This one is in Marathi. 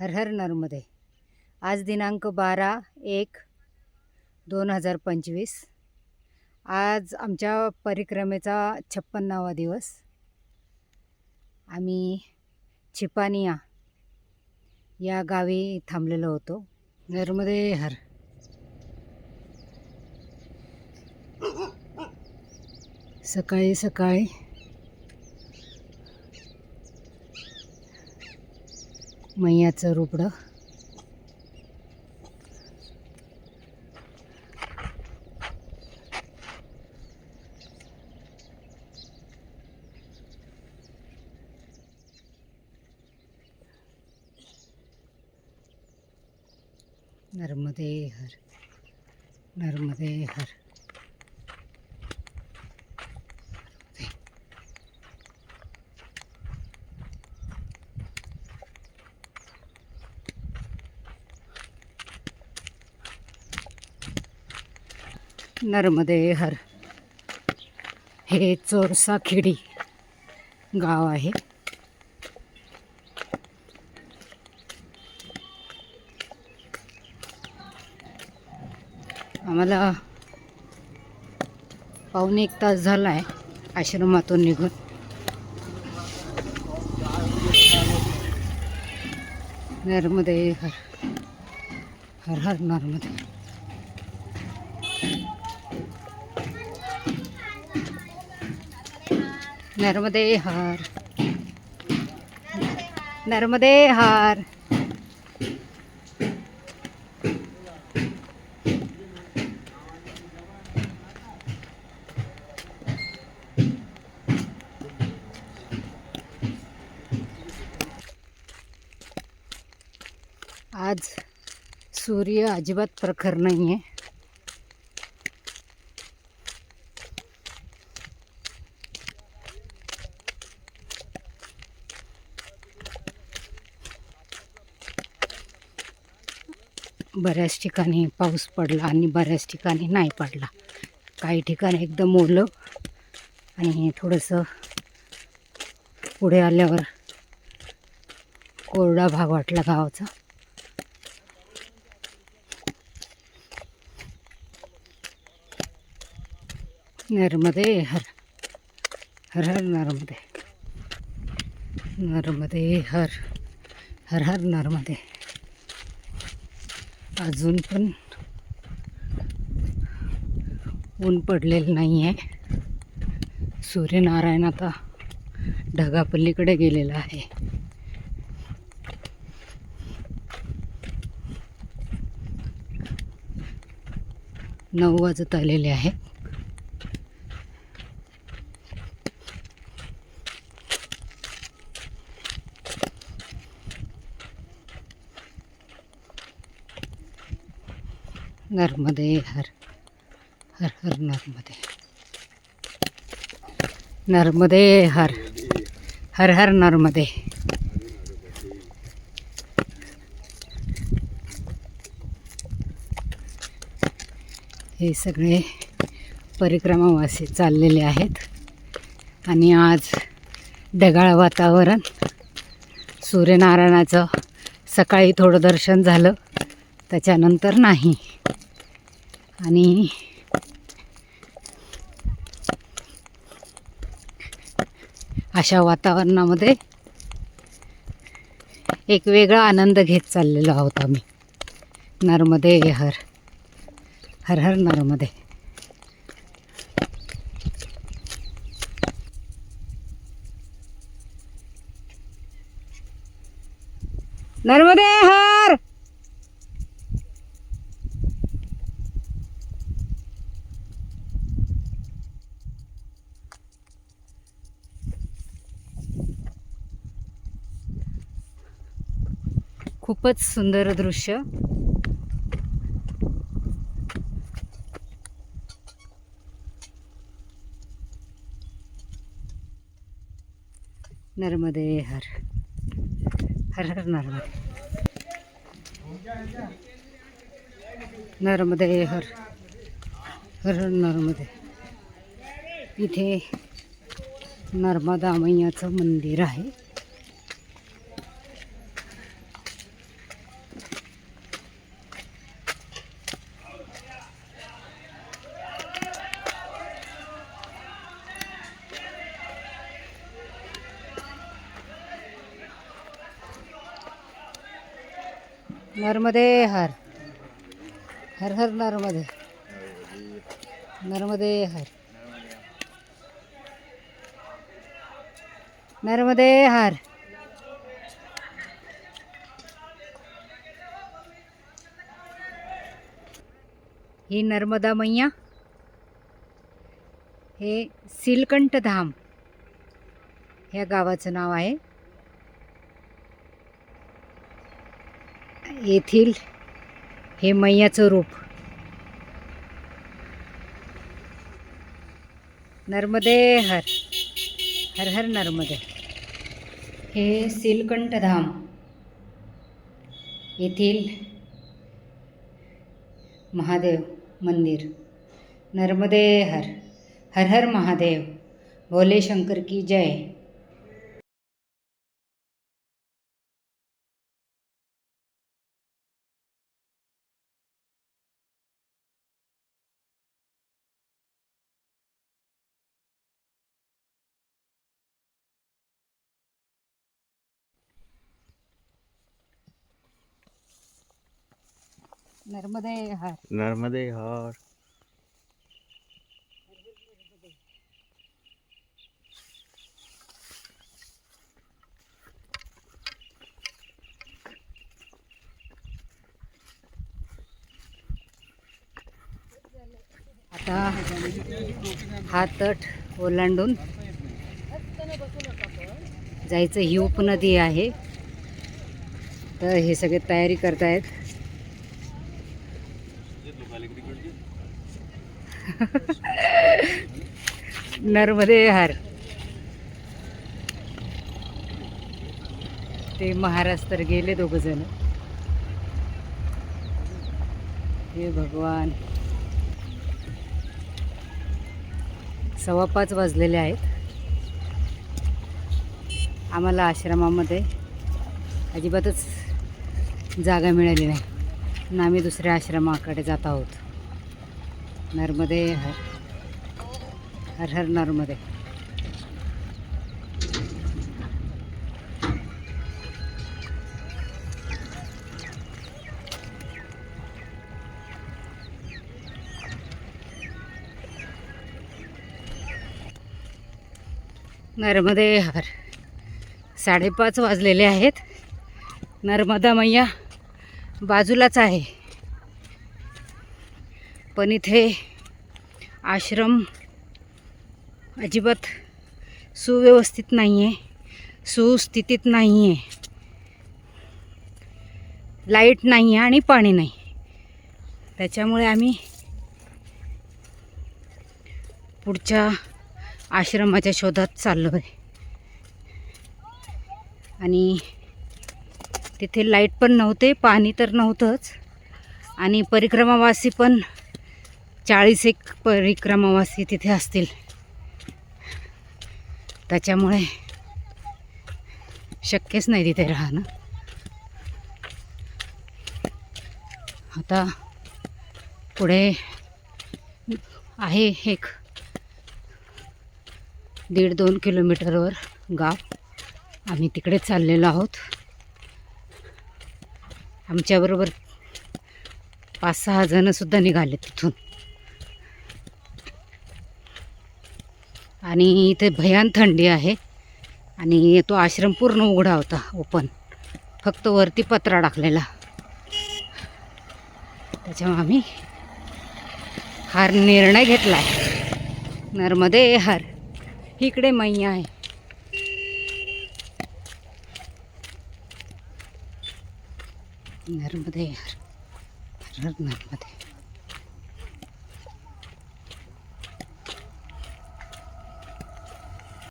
हरहर हर हर नर्मदे. आज दिनांक बारा एक दोन हजार पंचवीस. आज आमच्या परिक्रमेचा छप्पन्नावा दिवस. आम्ही छिपानिया या गावी थांबलेलो होतो. नर्मदे हर. सकाळी सकाळी मैयाचं रोपडं. नर्मदे हर नर्मदे हर नर्मदे हर. हे चोरसाखेडी गाव आहे. आम्हाला पावणे एक तास झाला आहे आश्रमातून निघून. नर्मदे हर. हर हर नर्मदे. नर्मदे हार। नर्मदे हार। आज सूर्य अजिबात प्रखर नाही आहे बऱ्याच ठिकाणी पाऊस पडला आणि बऱ्याच ठिकाणी नाही पडला. काही ठिकाणी एकदम ओलं आणि थोडंसं पुढे आल्यावर कोरडा भाग वाटला गावाचा. नर्मदे हर हर हर नर्मदे. नर्मदे हर हर हर नर्मदे. अजून पण ऊन पडलेलं नाही आहे सूर्यनारायण आता ढगापल्लीकडे गेलेला आहे. नऊ वाजत आलेले आहेत नर्मदे हर हर हर नर्मदे। नर्मदे हर हर हर नर्मदे। हे सगळे परिक्रमावासी चाललेले आहेत आणि आज ढगाळ वातावरण सूर्यनारायणाचं सकाळी थोडं दर्शन झालं. त्याच्यानंतर नाही. आणि अशा वातावरणामध्ये एक वेगळा आनंद घेत चाललेलो आहोत आम्ही. नर्मदे हर. हर हर नर्मदे. नर्मदे हर खूपच सुंदर दृश्य. नर्मदे हर हर हर नर्मदे. नर्मदे हर हर हर नर्मदे. इथे नर्मदा मैयाचं मंदिर आहे. नर्मदे हर. हर हर नर्मदे. नर्मदे हर. नर्मदे हर. ही नर्मदा मैया. हे सिलकंठ धाम ह्या गावाचं नाव आहे. येथील हे मैयाचं रूप. नर्मदे हर हर हर नर्मदे. हे सिलकंठधाम येथील महादेव मंदिर. नर्मदे हर हर हर महादेव. भोले शंकर की जय. नर्मदे हर। नर्मदे हर। आता हा तट ओलांडून जायचं ही उपनदी आहे. तर हे सगळे तयारी करतायत. नर्मदे हार. ते महाराज तर गेले दोघ जण हे भगवान. सव्वा पाच वाजलेले आहेत. आम्हाला आश्रमामध्ये अजिबातच जागा मिळाली नाही. ना आम्ही दुसऱ्या आश्रमाकडे जात आहोत. नर्मदे हर हर हर नर्मदे नर्मदे हर. साडेपाच वाजलेले आहेत. नर्मदा मैया बाजूलाच आहे. पण इथे आश्रम अजिबात सुव्यवस्थित नाही आहे सुस्थितीत नाही आहे लाइट नाही आहे आणि पाणी नाही. त्याच्यामुळे आम्ही पुढच्या आश्रमाच्या शोधात चाललो आहे आणि तिथे लाइट पण नव्हते पाणी तर नव्हतंच. आणि परिक्रमावासी पण चाळीस एक परिक्रमावासी तिथे असतील. त्याच्यामुळे शक्यच नाही तिथे राहणं. आता पुढे आहे एक दीड दोन किलोमीटरवर गाव. आम्ही तिकडे चाललेलो आहोत. आमच्याबरोबर पाच सहा जणंसुद्धा निघाले तिथून. आणि इथे भयान थंडी आहे. आणि तो आश्रम पूर्ण उघडा होता ओपन फक्त वरती पत्रा टाकलेला. त्याच्यामुळे आम्ही हार निर्णय घेतला आहे नर्मदे हार. इकडे मैया आहे. नर्मदे हार हर नर्मदे.